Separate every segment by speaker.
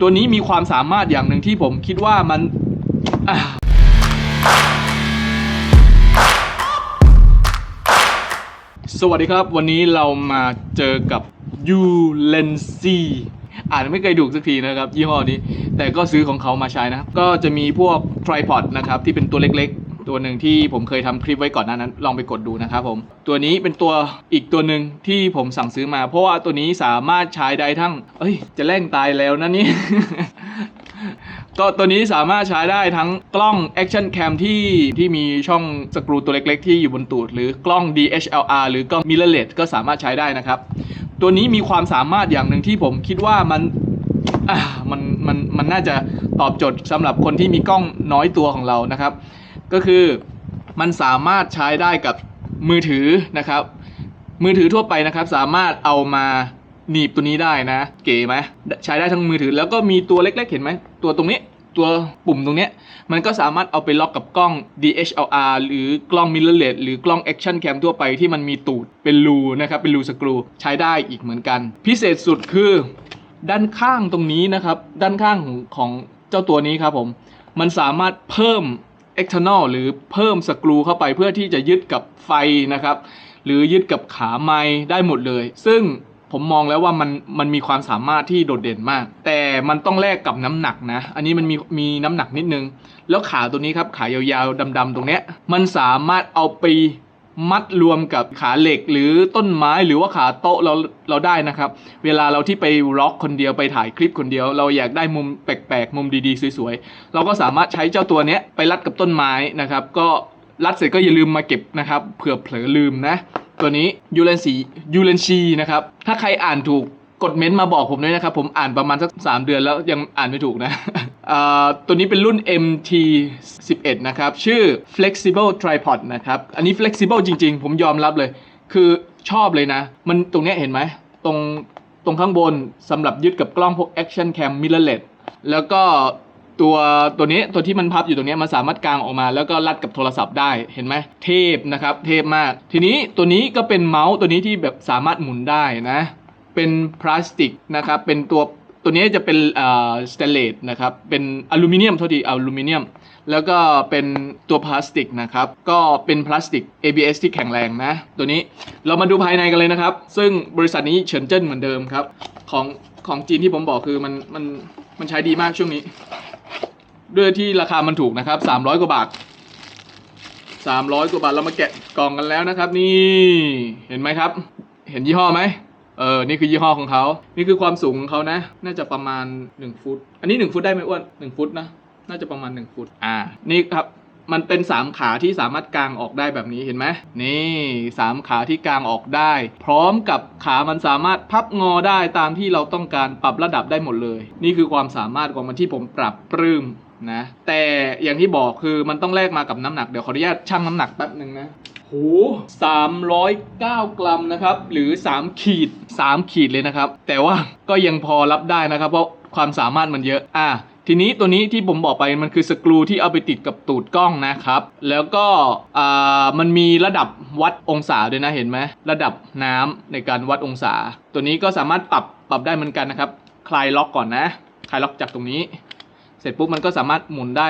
Speaker 1: ตัวนี้มีความสามารถอย่างหนึ่งที่ผมคิดว่ามันสวัสดีครับ วันนี้เรามาเจอกับยูเลนซีอาจจะไม่เคยดูสักทีนะครับ ยี่ห้อนี้ แต่ก็ซื้อของเขามาใช้นะครับ ก็จะมีพวก tripod นะครับ ที่เป็นตัวเล็ก ตัวหนึ่งที่ผมเคยทำคลิปไว้ก่อนหน้านั้น ลองไปกดดูนะครับผม ตัวนี้เป็นตัวอีกตัวหนึ่งที่ผมสั่งซื้อมา เพราะว่าตัวนี้สามารถใช้ได้ทั้ง เอ้ย จะแร่งตายแล้วนะนี่ ก็ตัวนี้สามารถใช้ได้ทั้งกล้อง Action Cam ที่ที่มีช่องสกรูตัวเล็กๆ ที่อยู่บนตูด หรือกล้อง DSLR หรือกล้อง mirrorless ก็สามารถใช้ได้นะครับ ตัวนี้มีความสามารถอย่างหนึ่งที่ผมคิดว่ามันอ่ามันมันมันน่าจะตอบโจทย์สำหรับคนที่มีกล้องน้อยตัวของเรานะครับ ก็คือมันสามารถใช้ได้กับมือถือนะครับ มือถือทั่วไปนะครับสามารถเอามาหนีบตัวนี้ได้นะ เก๋ไหมใช้ได้ทั้งมือถือ แล้วก็มีตัวเล็กๆ เห็นไหมตัวตรงนี้ตัวปุ่มตรงนี้มันก็สามารถเอาไปล็อกกับกล้อง DSLR หรือกล้อง mirrorless หรือกล้อง action cam ทั่วไปที่มันมีตูดเป็นรูนะครับ เป็นรูสกรูใช้ได้อีกเหมือนกัน พิเศษสุดคือ ด้านข้างตรงนี้นะครับ ด้านข้างของเจ้าตัวนี้ครับผม มันสามารถเพิ่ม external หรือเพิ่มสกรูเข้าไปเพื่อที่จะยึดกับไฟนะครับ หรือยึดกับขาไม้ได้หมดเลย ซึ่งผมมองแล้วว่ามันมันมีความสามารถที่โดดเด่นมาก แต่มันต้องแลกกับน้ำหนักนะ อันนี้มันมีมีน้ำหนักนิดนึง แล้วขาตัวนี้ครับขายาวๆดำๆตรงเนี้ยมันสามารถเอาไป มัดรวมกับขาเหล็กหรือต้นไม้หรือว่าขาโต๊ะเราเราได้นะครับ เวลาเราที่ไปร็อกคนเดียวไปถ่ายคลิปคนเดียว เราอยากได้มุมแปลกๆ มุมดีๆ สวยๆ เราก็สามารถใช้เจ้าตัวเนี้ยไปรัดกับต้นไม้นะครับ ก็รัดเสร็จก็อย่าลืมมาเก็บนะครับเผื่อเผลอลืมนะ ตัวนี้ยูเรนซียูเรนชีนะครับถ้าใครอ่านถูก กดเม้นต์มาบอกผมด้วยนะครับ ผมอ่านประมาณสักสามเดือนแล้วยังอ่านไม่ถูกนะตัวนี้เป็นรุ่น MT 11นะครับ ชื่อ flexible tripod นะครับ อันนี้ flexible จริง ๆ ผมยอมรับเลย คือชอบเลยนะ มันตรงนี้เห็นไหม ตรงตรงข้างบนสำหรับยึดกับกล้องพวก action cam mirrorless แล้วก็ตัวตัวนี้ตัวที่มันพับอยู่ตรงนี้มันสามารถกางออกมา แล้วก็รัดกับโทรศัพท์ได้เห็นไหมเทพนะครับ เทพมาก ทีนี้ตัวนี้ก็เป็นเมาส์ตัวนี้ที่แบบสามารถหมุนได้นะ เป็นพลาสติกนะครับเป็นตัวตัวนี้จะเป็นสเตเลสนะครับเป็นอลูมิเนียมโทษทีอลูมิเนียม แล้วก็เป็นตัวพลาสติกนะครับก็เป็นพลาสติก ABS ที่แข็งแรงนะ ตัวนี้เรามาดูภายในกันเลยนะครับ ซึ่งบริษัทนี้เฉินเจิ้นเหมือนเดิมครับของของจีนที่ผมบอกคือมันมันมันใช้ดีมากช่วงนี้ ด้วยที่ราคามันถูกนะครับ300 กว่าบาท 300 กว่าบาทเรามาแกะกล่องกันแล้วนะครับ นี่เห็นไหมครับ เห็นยี่ห้อไหม เออ นี่คือยี่ห้อของเขา นี่คือความสูงของเขานะ น่าจะประมาณ 1 ฟุต อันนี้ 1 ฟุตได้ไหมอ้วน1ฟุตนะ น่าจะประมาณ 1 ฟุต อ่า นี่ครับ มันเป็น 3 ขาที่สามารถกางออกได้แบบนี้เห็นไหม นี่ 3 ขาที่กางออกได้ พร้อมกับขามันสามารถพับงอได้ตามที่เราต้องการปรับระดับได้หมดเลย นี่คือความสามารถของมันที่ผมปรับปรื้มนะ แต่อย่างที่บอกคือมันต้องแลกมากับน้ำหนัก เดี๋ยวขออนุญาตชั่งน้ำหนักแป๊บหนึ่งนะ โห309 กรัมนะครับ หรือ 3 ขีด 3 ขีดเลยนะครับ แต่ว่าก็ยังพอรับได้นะครับ เพราะความสามารถมันเยอะ อะทีนี้ตัวนี้ที่ผมบอกไปมันคือสกรูที่เอาไปติดกับตูดกล้องนะครับ แล้วก็อ่ามันมีระดับวัดองศาด้วยนะเห็นไหมระดับน้ำในการวัดองศา ตัวนี้ก็สามารถปรับปรับได้เหมือนกันนะครับ คลายล็อกก่อนนะ คลายล็อกจากตรงนี้ ร็จปุ๊บมันก็สามารถหมุนได้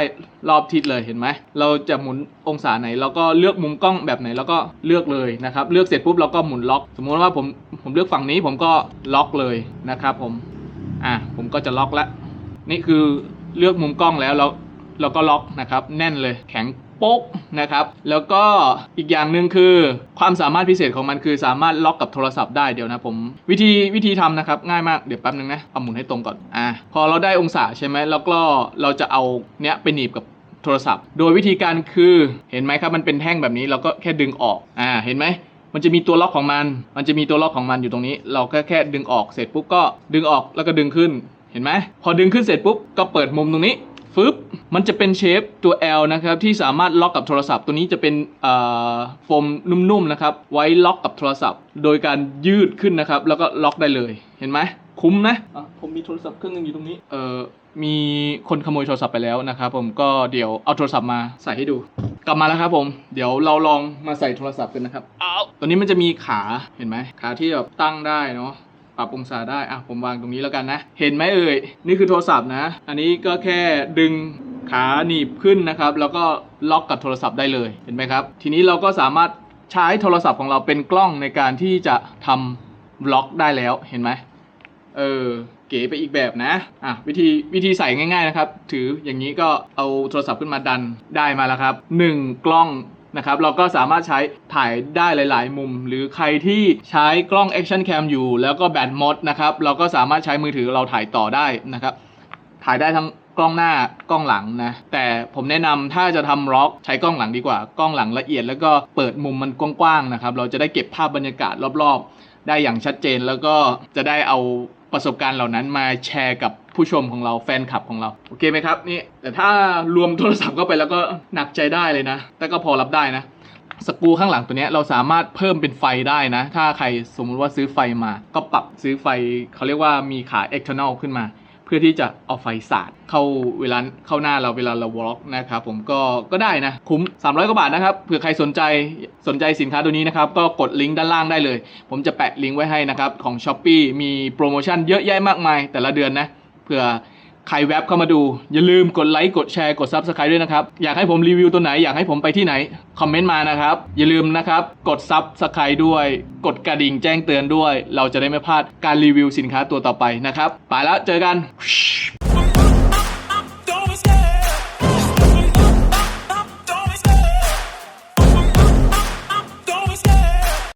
Speaker 1: รอบทิศเลยเห็นไหม เราจะหมุนองศาไหนเราก็เลือกมุมกล้องแบบไหนแล้วก็เลือกเลยนะครับ เลือกเสร็จปุ๊บเราก็หมุนล็อก สมมุติว่าผมผมเลือกฝั่งนี้ผมก็ล็อกเลยนะครับผม อะผมก็จะล็อกละ นี่คือเลือกมุมกล้องแล้วเราเราก็ล็อกนะครับ แน่นเลยแข็ง โป๊กนะครับ แล้วก็อีกอย่างหนึ่งคือ ความสามารถพิเศษของมันคือสามารถล็อกกับโทรศัพท์ได้เดี๋ยวนะผม วิธีวิธีทำนะครับ ง่ายมากเดี๋ยวแป๊บนึงนะเอาหมุนให้ตรงก่อนอะพอเราได้องศาใช่ไหมแล้วก็เราจะเอาเนี้ยไปหนีบกับโทรศัพท์ โดยวิธีการคือเห็นไหมครับมันเป็นแท่งแบบนี้เราก็แค่ดึงออกอ่าเห็นไหมมันจะมีตัวล็อกของมัน มันจะมีตัวล็อกของมันอยู่ตรงนี้ เราแค่แค่ดึงออกเสร็จปุ๊บก็ดึงออกแล้วก็ดึงขึ้นเห็นไหมพอดึงขึ้นเสร็จปุ๊บก็เปิดมุมตรงนี้ ฟึบมันจะเป็นเชฟตัว L นะครับที่สามารถล็อกกับโทรศัพท์ ตัวนี้จะเป็นเอ่อโฟมนุ่มๆนะครับไว้ล็อกกับโทรศัพท์ โดยการยืดขึ้นนะครับ แล้วก็ล็อกได้เลยเห็นไหมคุ้มนะอะผมมีโทรศัพท์เครื่องนึงอยู่ตรงนี้เอ่อมีคนขโมยโทรศัพท์ไปแล้วนะครับผมก็เดี๋ยวเอาโทรศัพท์มาใส่ให้ดู กลับมาแล้วครับผม เดี๋ยวเราลองมาใส่โทรศัพท์กันนะครับเอาตัวนี้มันจะมีขาเห็นไหมขาที่แบบตั้งได้เนาะ ปรับองศาได้อะผมวางตรงนี้แล้วกันนะ เห็นไหมเอ่ย นี่คือโทรศัพท์นะ อันนี้ก็แค่ดึงขาหนีบขึ้นนะครับ แล้วก็ล็อกกับโทรศัพท์ได้เลย เห็นไหมครับ ทีนี้เราก็สามารถใช้โทรศัพท์ของเราเป็นกล้องในการที่จะทำบล็อกได้แล้ว เห็นไหมเออ เก๋ไปอีกแบบนะ อะวิธีวิธีใส่ง่ายๆนะครับ ถืออย่างนี้ก็เอาโทรศัพท์ขึ้นมาดันได้มาแล้วครับหนึ่งกล้อง นะครับเราก็สามารถใช้ถ่ายได้หลาย ๆ มุม หรือใครที่ใช้กล้อง Action Cam อยู่ แล้วก็แบตหมดนะครับเราก็สามารถใช้มือถือเราถ่ายต่อได้นะครับถ่ายได้ทั้งกล้องหน้ากล้องหลังนะ แต่ผมแนะนำถ้าจะทำร็อกใช้กล้องหลังดีกว่า กล้องหลังละเอียด แล้วก็เปิดมุมมันกว้างๆนะครับ เราจะได้เก็บภาพบรรยากาศรอบๆ ได้อย่างชัดเจนแล้วก็จะได้เอาประสบการณ์เหล่านั้นมาแชร์กับ ผู้ชมของเราแฟนคลับของเรา โอเคไหมครับนี่แต่ถ้ารวมโทรศัพท์เข้าไปแล้วก็หนักใจได้เลยนะ แต่ก็พอรับได้นะสกูข้างหลังตัวนี้เราสามารถเพิ่มเป็นไฟได้นะ ถ้าใครสมมติว่าซื้อไฟมา ก็ปรับซื้อไฟเขาเรียกว่ามีขา external ขึ้นมา เพื่อที่จะเอาไฟสาดเข้าเวลาเข้าหน้าเราเวลาเราวอล์กนะครับผมก็ก็ได้นะ คุ้ม 300 กว่าบาทนะครับเผื่อใครสนใจสนใจสินค้าตัวนี้นะครับ ก็กดลิงก์ด้านล่างได้เลย ผมจะแปะลิงก์ไว้ให้นะครับ ของ s h อ p e e มีโปรโมชั่นเยอะแยะมากมายแต่ละเดือนนะ เผื่อใครแวบเข้ามาดู อย่าลืมกดไลค์กดแชร์กด Subscribe ด้วยนะครับ อยากให้ผมรีวิวตัวไหน อยากให้ผมไปที่ไหน คอมเมนต์มานะครับ อย่าลืมนะครับ กด Subscribe ด้วย กดกระดิ่งแจ้งเตือนด้วย เราจะได้ไม่พลาดการรีวิวสินค้าตัวต่อไปนะครับ ไปแล้วเจอกัน